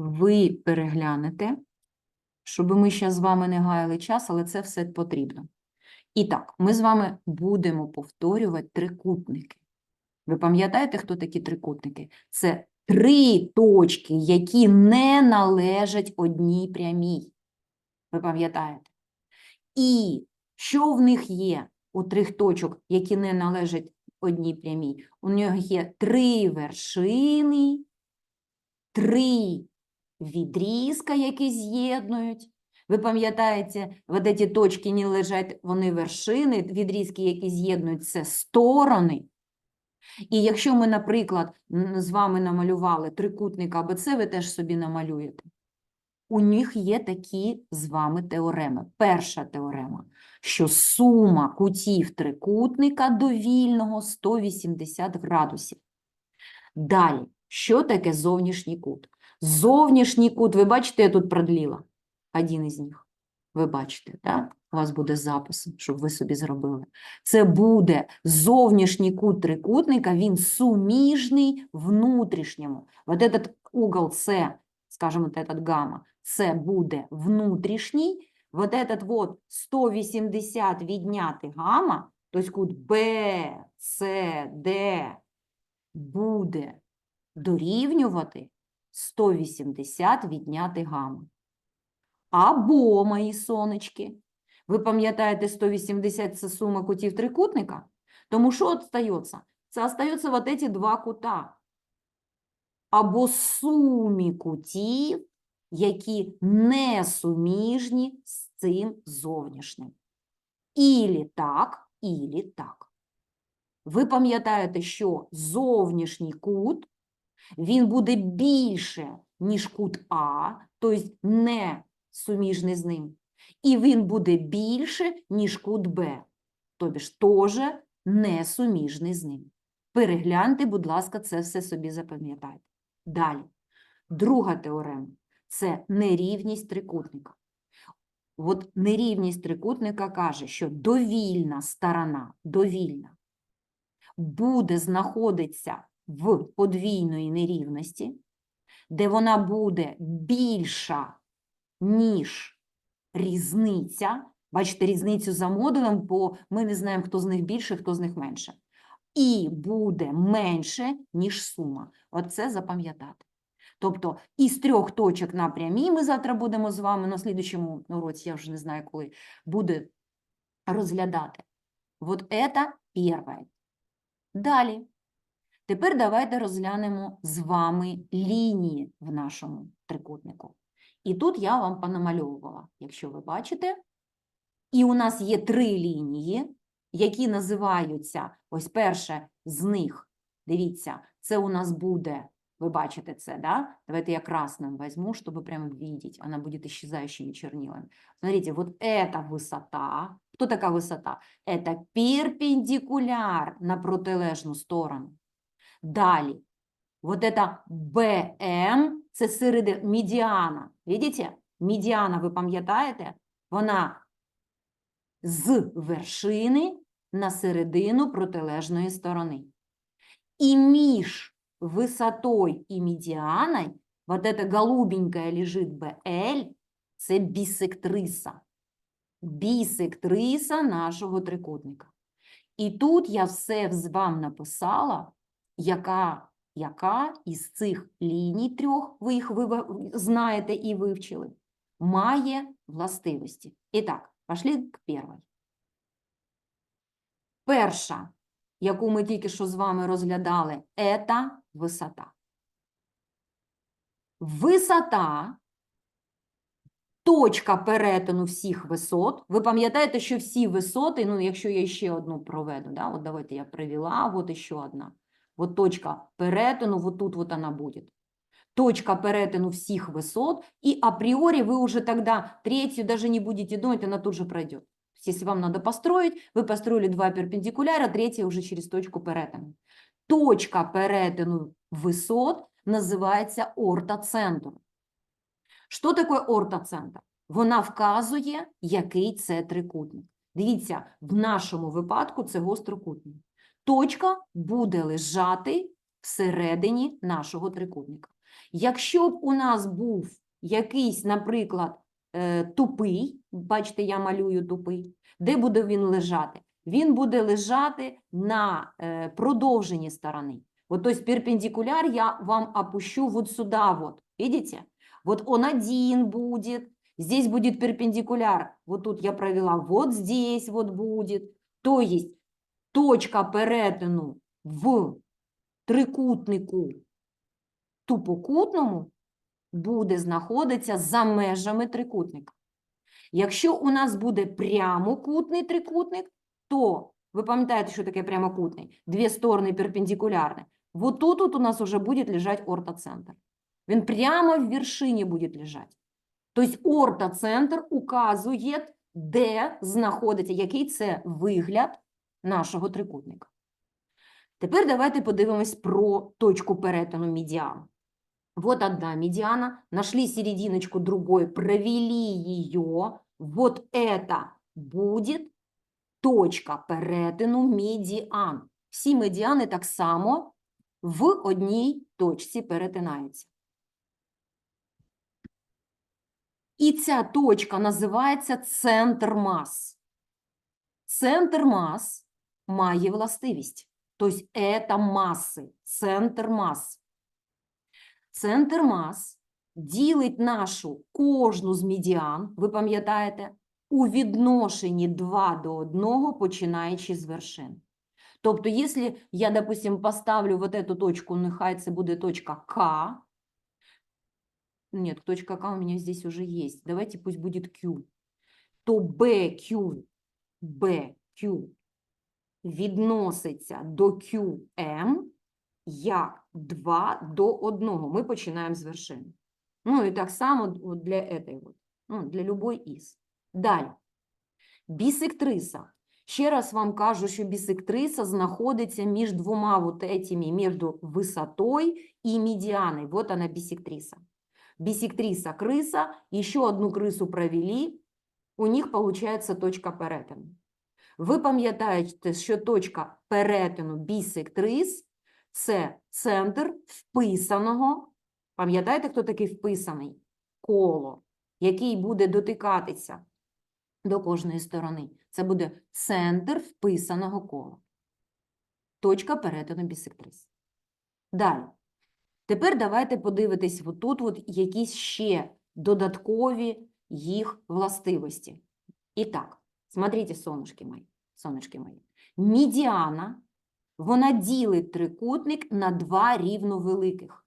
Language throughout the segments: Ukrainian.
ви переглянете, щоб ми ще з вами не гаяли час, але це все потрібно. І так, ми з вами будемо повторювати трикутники. Ви пам'ятаєте, хто такі трикутники? Це три точки, які не належать одній прямій. Ви пам'ятаєте? І що в них є у трьох точок, які не належать одній прямій? У нього є три вершини, три відрізка, які з'єднують. Ви пам'ятаєте, от ці точки не лежать, вони вершини, відрізки, які з'єднують, це сторони. І якщо ми, наприклад, з вами намалювали трикутник АБЦ, ви теж собі намалюєте. У них є такі з вами теореми. Перша теорема, що сума кутів трикутника довільного 180 градусів. Далі, що таке зовнішній кут? Зовнішній кут, ви бачите, я тут продліла один із них. Ви бачите, так? У вас буде запис, щоб ви собі зробили. Це буде зовнішній кут трикутника, він суміжний внутрішньому. Вот этот угол С, скажімо, вот этот гамма, це буде внутрішній. Вот этот вот 180 відняти гамма, тобто кут Б, С, Д буде дорівнювати 180 відняти гамма. Або, мої сонечки, ви пам'ятаєте, 180 – це сума кутів трикутника? Тому що остається? Це остаються вот эти два кута. Або сумі кутів, які не суміжні з цим зовнішнім. Ілі так, ілі так. Ви пам'ятаєте, що зовнішній кут, він буде більше, ніж кут А, тобто не суміжний з ним. І він буде більше, ніж кут Б, тобі ж теж не суміжний з ним. Перегляньте, будь ласка, це все собі запам'ятайте. Далі. Друга теорема – це нерівність трикутника. От нерівність трикутника каже, що довільна сторона, довільна, буде знаходитися в подвійної нерівності, де вона буде більша, ніж різниця. Бачите, різницю за модулем, бо ми не знаємо, хто з них більше, хто з них менше. І буде менше, ніж сума. Оце запам'ятати. Тобто із трьох точок на прямій ми завтра будемо з вами на слідчому уроці, я вже не знаю коли, буде розглядати. Вот это перше. Далі. Тепер давайте розглянемо з вами лінії в нашому трикутнику. І тут я вам понамальовувала, якщо ви бачите. І у нас є три лінії, які називаються, ось перше з них, дивіться, це у нас буде, ви бачите це, да? Давайте я красным возьму, чтобы прямо видеть, она будет исчезающими чернилами. Смотрите, вот эта высота, кто такая высота? Это перпендикуляр на протилежну сторону. Далі, вот это БМ, це середи медіана. Видите? Медіана, ви пам'ятаєте? Вона з вершини на середину протилежної сторони. І між висотою і медіаною, вот эта голубенькая лежит BL, це бісектриса. Бісектриса нашого трикутника. І тут я все з вам написала, яка, яка із цих ліній трьох, ви їх знаєте і вивчили, має властивості. І так, пошли к першій. Перша, яку ми тільки що з вами розглядали, це висота. Висота точка перетину всіх висот. Ви пам'ятаєте, що всі висоти, ну, якщо я ще одну проведу, да? от давайте я привела, от ще одна Вот точка перетину, вот тут вот она будет. Точка перетину всех высот, и априори вы уже тогда третью даже не будете думать, она тут же пройдет. То есть, Если вам надо построить, вы построили два перпендикуляра, третья уже через точку перетину. Точка перетину висот називається ортоцентр. Що таке ортоцентр? Вона вказує, який це трикутник. Дивіться, в нашому випадку це гострокутник. Точка буде лежати всередині нашого трикутника. Якщо б у нас був якийсь, наприклад, е, тупий, бачите, я малюю тупий, де буде він лежати? Він буде лежати на е, продовженні сторони. Вот, то перпендикуляр я вам опущу вот сюда вот, видите? Вот он один будет, здесь будет перпендикуляр, вот тут я провела, вот здесь вот будет. То точка перетину в трикутнику тупокутному буде знаходитися за межами трикутника. Якщо у нас буде прямокутний трикутник, то ви пам'ятаєте, що таке прямокутний? Дві сторони перпендикулярні. Вот тут вот у нас уже будет лежать ортоцентр. Він прямо в вершині буде лежати. Тобто ортоцентр указує, де знаходиться, який це вигляд нашого трикутника. Тепер давайте подивимось про точку перетину медиан. Вот одна медиана, нашли серединочку другой, провели ее. Вот это будет точка перетину медіан. Всі медіани так само в одній точці перетинаються. І ця точка називається центр мас. Центр мас має властивість. Тобто це маси, центр мас. Центр мас ділить нашу кожну з медіан, ви пам'ятаєте, у відношенні 2 до 1, починаючи з вершин. Тобто, якщо я, допустим, поставлю вот эту точку, нехай це буде точка К. Нет, точка К у меня здесь уже есть. Давайте пусть будет Q. То BQ, BQ відноситься до QM як 2 до 1. Ми починаємо з вершини. Ну і так само для этой ну, для любой із. Далі. Бісектриса. Ще раз вам кажу, що бісектриса знаходиться між двома вот этими, між висотою і медіаною. Вот она бісектриса. Бісектриса криса, ще одну крису провели, у них получается точка перетину. Ви пам'ятаєте, що точка перетину бісектрис – це центр вписаного, пам'ятаєте, хто такий вписаний? Коло, який буде дотикатися до кожної сторони. Це буде центр вписаного кола. Точка перетину бісектрис. Далі. Тепер давайте подивитись отут от якісь ще додаткові їх властивості. І так, смотрите, сонечки мої, сонечки мої. Медіана, вона ділить трикутник на два рівновеликих.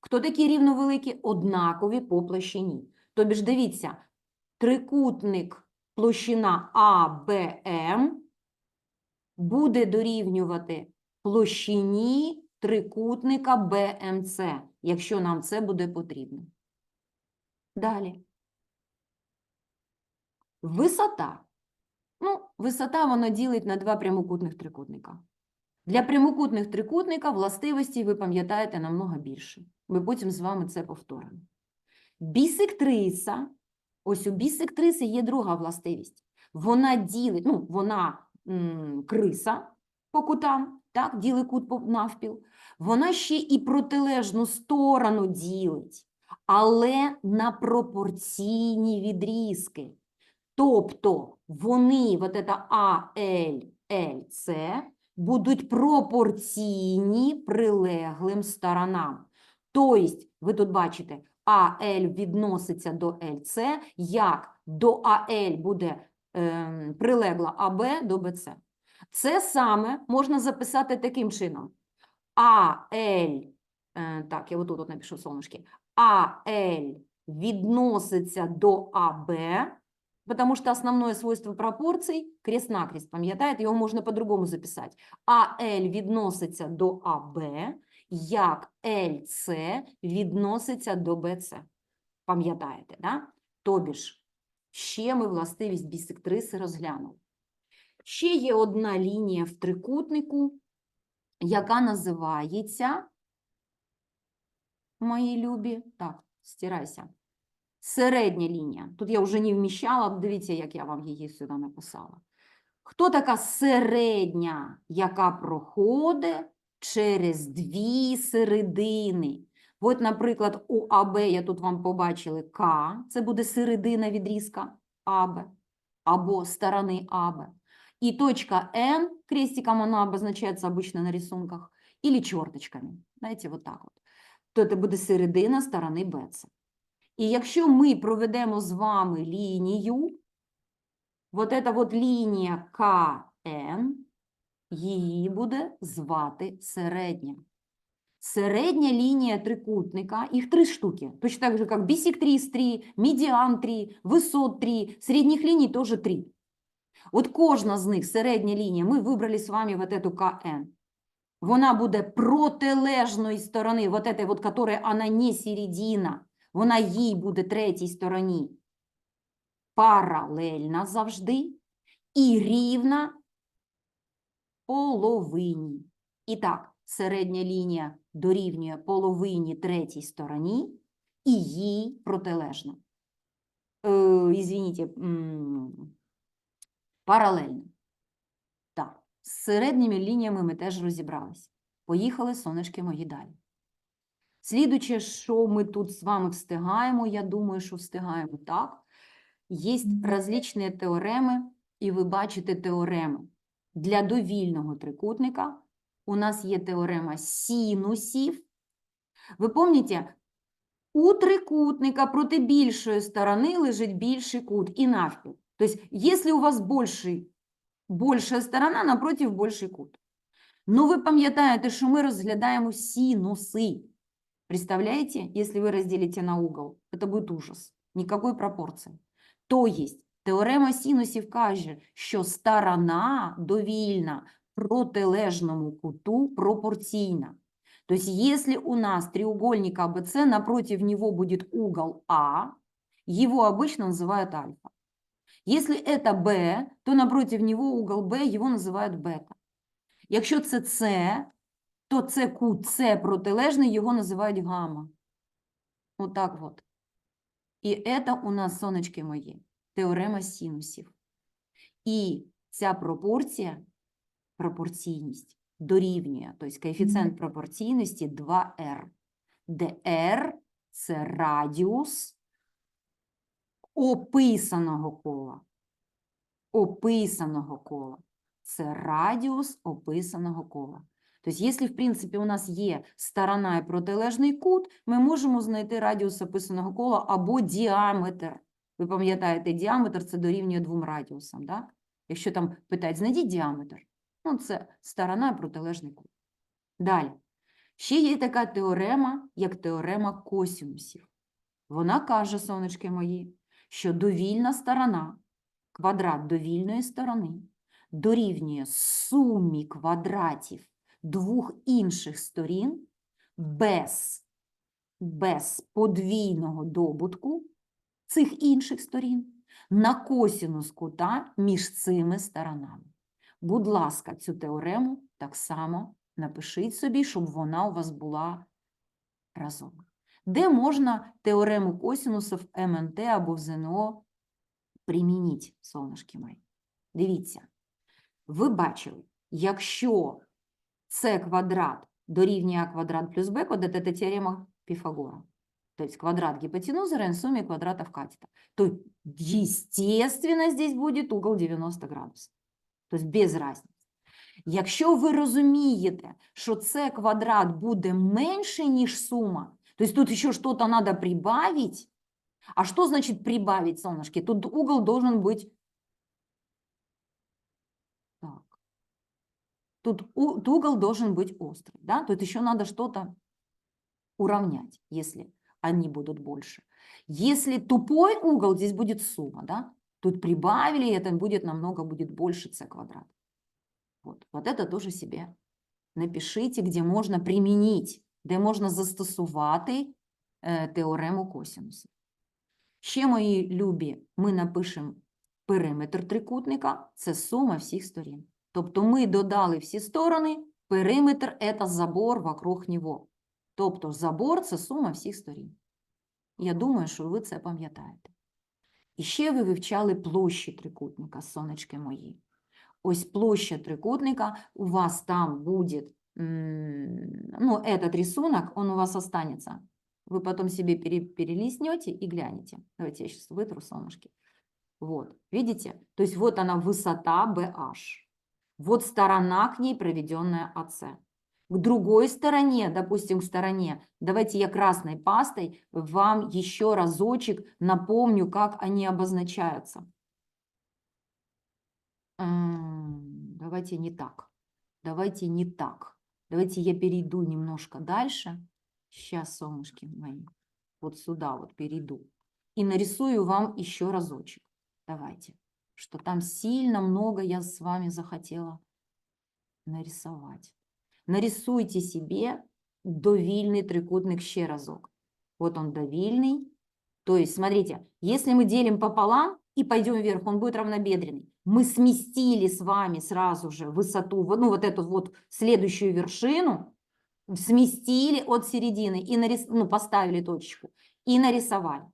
Хто такі рівновеликі? Однакові по площині. Тобі ж дивіться, трикутник площина АБМ буде дорівнювати площині трикутника БМЦ, якщо нам це буде потрібно. Далі. Висота. Ну, висота вона ділить на два прямокутних трикутника. Для прямокутних трикутника властивості, ви пам'ятаєте, намного більше. Ми потім з вами це повторимо. Бісектриса Ось у бісектриси є друга властивість. Вона ділить, ну, вона м, криса по кутам, так, ділить кут по- навпіл. Вона ще і протилежну сторону ділить, але на пропорційні відрізки. Тобто вони, вот это А, Л, Л, С, будуть пропорційні прилеглим сторонам. Тобто, ви тут бачите, АЛ відноситься до ЛЦ, як до АЛ буде ем, прилегла АБ до БЦ. Це саме можна записати таким чином. АЛ, е, так, я отут от напишу солнышки, АЛ відноситься до АБ, потому что основное свойство пропорций – крест-накрест, пам'ятаєте, його можна по-другому записати. АЛ відноситься до АБ, як ЛЦ відноситься до БЦ. Пам'ятаєте, да? Тобі ж, ще ми властивість бісектриси розглянули. Ще є одна лінія в трикутнику, яка називається, мої любі, так, стирайся, середня лінія. Тут я вже не вміщала, дивіться, як я вам її сюди написала. Хто така середня, яка проходить через дві середини? От, наприклад, у АБ, я тут вам побачили К, це буде середина відрізка АБ, або сторони АБ. И точка N, крестиком она обозначается обычно на рисунках, или черточками, знаєте, вот так. То це буде середина сторони BC. І якщо ми проведемо з вами лінію, вот эта вот лінія КН, її буде звати середня. Середня лінія трикутника, їх три штуки, точно так же, как бисектрис 3, медіан 3, висот 3, середніх ліній теж 3. От кожна з них, середня лінія, ми вибрали з вами вот эту КН. Вона буде протилежної сторони, вот этой вот, которая она не середина, вона їй буде третій стороні паралельна завжди і рівна половині. І так, середня лінія дорівнює половині третій стороні і їй протилежна. Е, извините, паралельно. Так, з середніми лініями ми теж розібрались. Поїхали, сонечки мої, далі. Слідуче, що ми тут з вами встигаємо, я думаю, що встигаємо так. Є различні теореми, і ви бачите теореми. Для довільного трикутника у нас є теорема синусів. Ви пам'ятаєте, у трикутника проти більшої сторони лежить більший кут і навпіл. Тобто, якщо у вас більший, більша сторона, напротив більший кут. Ну, ви пам'ятаєте, що ми розглядаємо синуси. Представляете, если вы разделите на угол, это будет ужас. Никакой пропорции. То есть теорема синусів каже, що сторона довільна протилежному куту пропорційна. То есть если у нас треугольник АБЦ, напротив него будет угол А, его обычно называют альфа. Если это Б, то напротив него угол Б, его называют бета. Якщо це С, то це кут С протилежний, його називають гамма. Отак от. І це у нас, сонечки мої, теорема синусів. І ця пропорція, пропорційність, дорівнює, тобто коефіцієнт пропорційності 2r, де r – це радіус описаного кола. Описаного кола. Це радіус описаного кола. Тобто, якщо, в принципі, у нас є сторона і протилежний кут, ми можемо знайти радіус описаного кола або діаметр. Ви пам'ятаєте, діаметр – це дорівнює двом радіусам, да? Якщо там питають, знайдіть діаметр, ну, це сторона і протилежний кут. Далі. Ще є така теорема, як теорема косінусів. Вона каже, сонечки мої, що довільна сторона, квадрат довільної сторони, дорівнює сумі квадратів двох інших сторін без, без подвійного добутку цих інших сторін на косінус кута між цими сторонами. Будь ласка, цю теорему так само напишіть собі, щоб вона у вас була разом. Де можна теорему косінуса в МНТ або в ЗНО примініть, сонечки мої? Дивіться, ви бачили, якщо с квадрат дорівнює а квадрат плюс b, вот это теорема Пифагора. То есть квадрат гипотенузы равен сумме квадратов катета. То, естественно, здесь будет угол 90 градусів. Тобто без разницы. Якщо ви розумієте, що це квадрат буде менше, ніж сума, тобто тут ще щось треба прибавити, а що значить прибавить, солнышки? Тут угол должен быть Тут у- тут угол должен быть острый, да? Тут еще надо что-то уравнять, если они будут больше. Если тупой угол, здесь будет сумма, да? Тут прибавили, и это будет намного будет больше c квадрат. Вот, вот это тоже себе напишите, где можна применить, де можна застосувати е, теорему косінусу. Ще, мої любі, ми напишемо периметр трикутника, це сума всіх сторін. Тобто ми додали всі сторони, периметр – це забор вокруг нього. Тобто забор – це сума всіх сторін. Я думаю, що ви це пам'ятаєте. І ще ви вивчали площі трикутника, сонечки мої. Ось площа трикутника, у вас там буде м, ну, этот рисунок, он у вас останется. Вы потом себе пере- перелистнете и глянете. Давайте я сейчас вытру солнышки. Вот, видите? То есть вот она высота BH. Вот сторона к ней проведенная АС. К другой стороне, допустим, к стороне, давайте я красной пастой вам еще разочек напомню, как они обозначаются. Давайте не так. Давайте не так. Давайте я перейду немножко дальше. Сейчас, солнышки мои, вот сюда вот перейду. И нарисую вам еще разочек. Давайте. Что там сильно много я с вами захотела нарисовать. Нарисуйте себе довільний трикутник ще разок. Вот он довільний. То есть, смотрите, если мы делим пополам и пойдем вверх, он будет равнобедренный. Мы сместили с вами сразу же высоту, ну вот эту вот следующую вершину, сместили от середины и нарис... ну, поставили точку и нарисовали.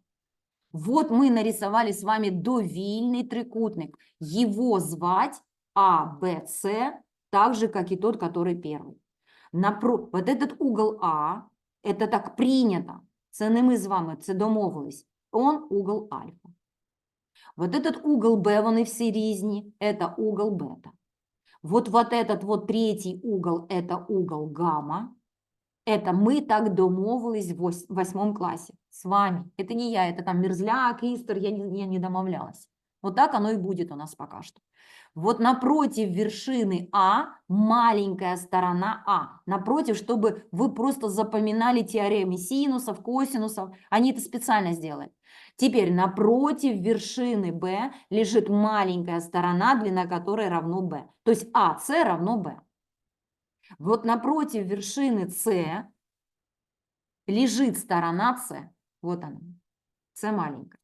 Вот мы нарисовали с вами довильный трикутник. Его звать А, Б, С, так же, как и тот, который первый. Напро... Вот этот угол А, это так прийнято. Це не ми з вами, це домовились. Он угол альфа. Вот этот угол Б, вони всі різні, это угол бета. Вот, вот этот вот третий угол, это угол гамма. Это мы так домовились в вось- восьмом классе с вами. Это не я, это там Мерзляк, Истер, я не, я не домовлялась. Вот так оно и будет у нас пока что. Вот напротив вершины А маленькая сторона А. Напротив, чтобы вы просто запоминали теоремы синусов, косинусов. Они это специально сделали. Теперь напротив вершины Б лежит маленькая сторона, длина которой равно B. То есть АС равно B. Вот напротив вершины С лежит сторона С. Вот она. С маленькая.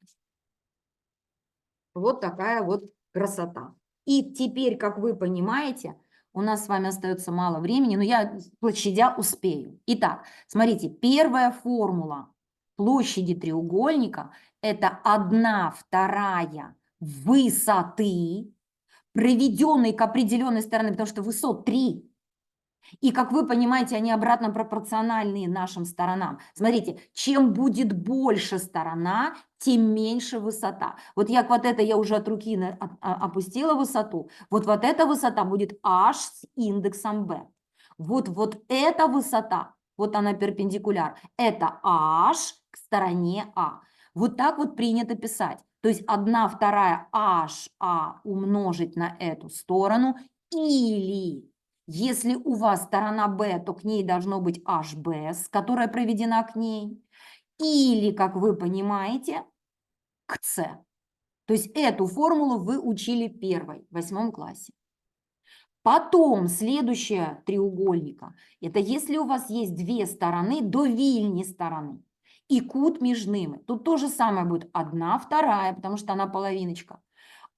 Вот такая вот красота. И теперь, как вы понимаете, у нас с вами остается мало времени, но я площадя успею. Итак, смотрите, первая формула площади треугольника – это 1 вторая высоты, приведенной к определенной стороне, потому что высот 3. И, как вы понимаете, они обратно пропорциональные нашим сторонам. Смотрите, чем будет больше сторона, тем меньше высота. Вот я вот это я уже от руки от- а- опустила высоту. Вот вот эта высота будет h с индексом b. Вот вот эта высота, вот она перпендикуляр, это h к стороне а. Вот так вот принято писать. То есть 1 вторая HA умножить на эту сторону или если у вас сторона B, то к ней должно быть HB, которая проведена к ней. Или, как вы понимаете, к С. То есть эту формулу вы учили первой, в восьмом классе. Потом, следующая треугольника, это если у вас есть две стороны, довильни стороны, и кут между ними. Тут то же самое будет одна, вторая, потому что она половиночка.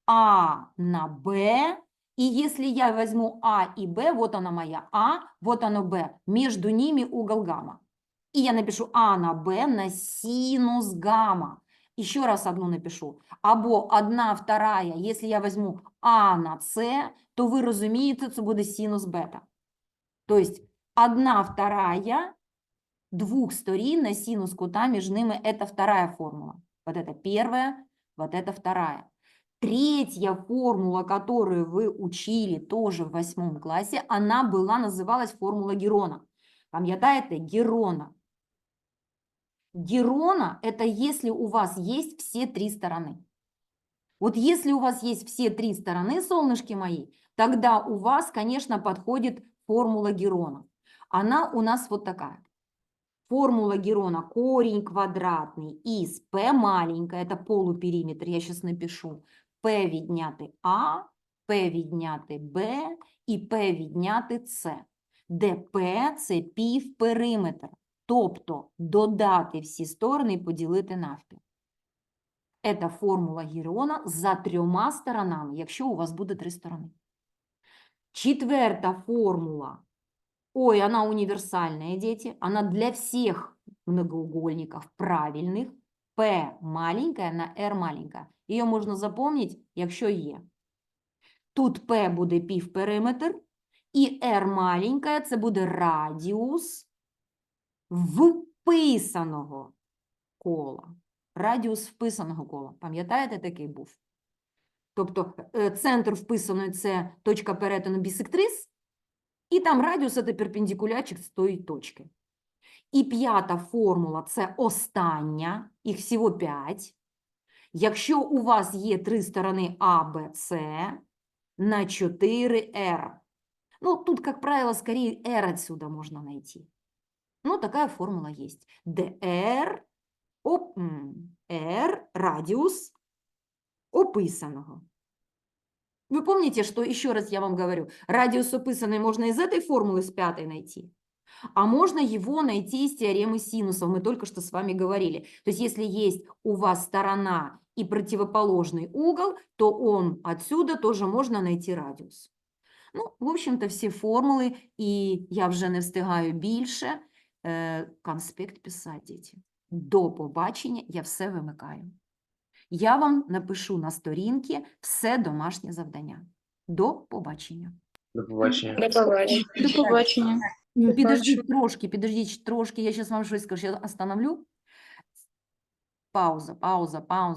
А на Б, и если я возьму А и Б, вот она моя А, вот оно Б, между ними угол гамма. И я напишу А на Б на синус гамма. Еще раз одну напишу. Або одна вторая, если я возьму А на С, то ви розумієте, це буде синус бета. Тобто одна вторая двух сторон на синус кута между ними, это вторая формула. Вот это первая, вот это вторая. Третья формула, которую вы учили тоже в восьмом классе, она была, называлась формула Герона. Пам'ятаєте? Герона. Герона – это если у вас есть все три стороны. Вот если у вас есть все три стороны, солнышки мои, тогда у вас, конечно, подходит формула Герона. Она у нас вот такая. Формула Герона – корень квадратный из P маленькая, это полупериметр, я сейчас напишу. P відняти А, P відняти Б і P відняти С, де P – це півпериметр, тобто додати всі сторони і поділити навпіл. Це формула Герона за трьома сторонами, якщо у вас буде три сторони. Четверта формула. Ой, она универсальная, дети. Она для всех многоугольников правильных. P маленькая на R маленькая. Її можна запомнити, якщо є. Тут P буде півпериметр, І r маленька – це буде радіус вписаного кола. Радіус вписаного кола. Пам'ятаєте, такий був? Тобто е, центр вписаної – це точка перетину бісектрис, і там радіус – це перпендикулярчик з тої точки. І п'ята формула – це остання, їх всього п'ять. Якщо у вас є три сторони А, Б, С, на 4R. Ну, тут, как правило, скорее R отсюда можно найти. Ну, такая формула есть. dr, оп, м, R, радиус описаного. Вы помните, что, еще раз я вам говорю, радиус описанный можно из этой формулы с пятой найти, а можно его найти из теоремы синусов. Мы только что с вами говорили. То есть, если есть у вас сторона и противоположный угол, то он отсюда тоже можно найти радиус. Ну, в общем-то, всі формули, і я вже не встигаю більше. Е, конспект писати, діти. До побачення я все вимикаю. Я вам напишу на сторінки все домашнє завдання. До побачення. До побачення. До побачення. До побачення. М, Підождіть трошки, підождіть трошки, я зараз вам щось скажу. Я остановлю. Пауза, пауза, пауза.